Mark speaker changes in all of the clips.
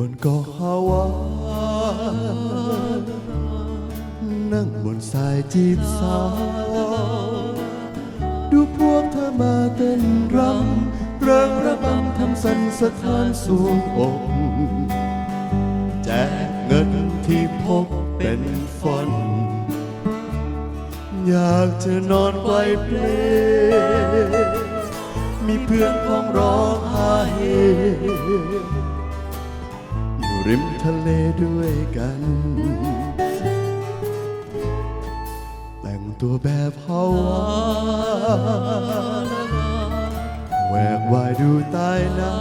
Speaker 1: บนเกาะฮาวานั่งบนสายจีบสาว ดูพวกเธอมาเต้นรำเริงระบำทำสันสถานสูงอกแจกเงินที่พกเป็นฟอนอยากจะนอนไกลเพลมีเพื่อนพ้องร้องไห้อยู่ ริมทะเลด้วยกัน แต่งตัวแบบฮาวาแหวกว่ายดูใต้น้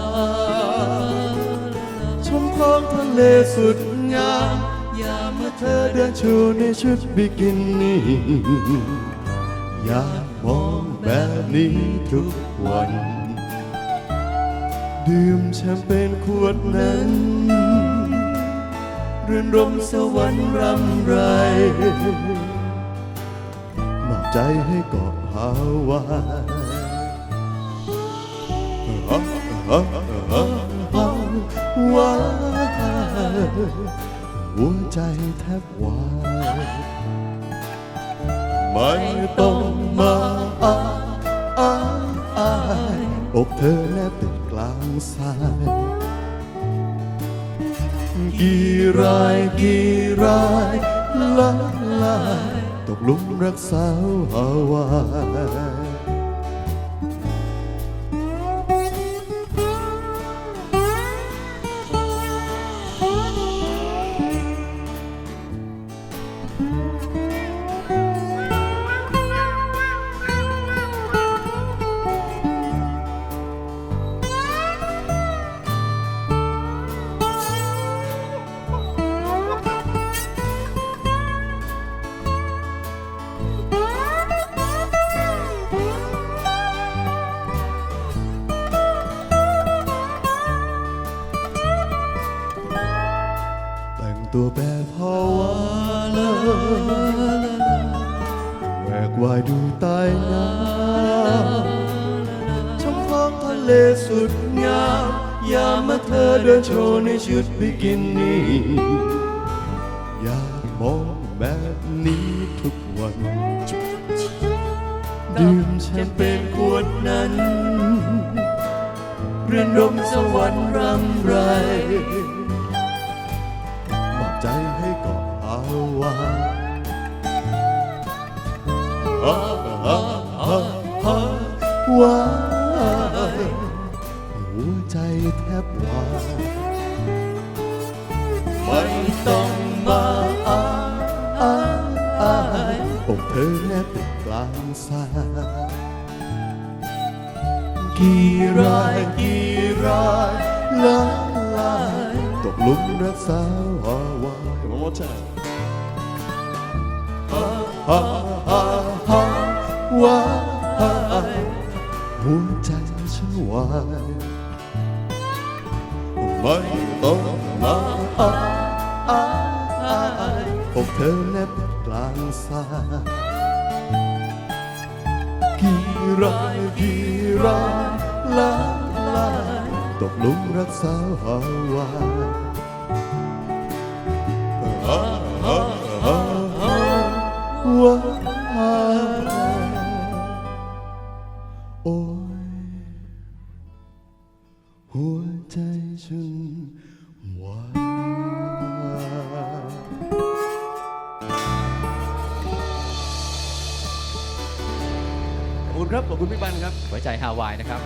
Speaker 1: ำชมท้องทะเลสุดงามยามเมื่อเธอเดินชูในชุดบิกินี่อยากมองแบบนี้ทุกวัน ดื่มแชมเปญขวดนั้น รื่นรมสวรรค์รำไร มอบใจให้เกาะฮาวายว้าหัวใจแทบวายไม่ต้องมาอายอาอายอกเธอแนบติดกลางสาย กี่รายกี่รายละลายตกหลุมรักสาวฮาวาย ตัวแบบฮาวายแหวกวายดูใต้น้ำชมท้องทะเลสุดงาม ยามมาเธอเดินโชว์ในชุดบิกินี่อยากมองแบบนี้ทุกวัน ดื่มแชมเปญขวดนั้นเรื่นรมสวรรค์รำไร ใจให้เกาะฮาวายฮาฮาฮาฮาวายหัวใจแทบวายไม่ต้องมาอายอายอายอกเธอแนบติดกลางสายกี่รายกี่รายละลาย ตกลุมรักสาวฮาวาย One more time ฮาฮาฮาฮาวายหัวใจฉันวายไม่ต้องมาอายอายอายอกเธอแนบกลางสายกี่รายกี่รายละลาย ตกหลุมรักสาวฮาวายว่าโอ้ยหัวใจฉันวาย
Speaker 2: ขอบคุณครับ ขอบคุณพี่ปันครับ
Speaker 3: หัวใจฮาวายนะครับ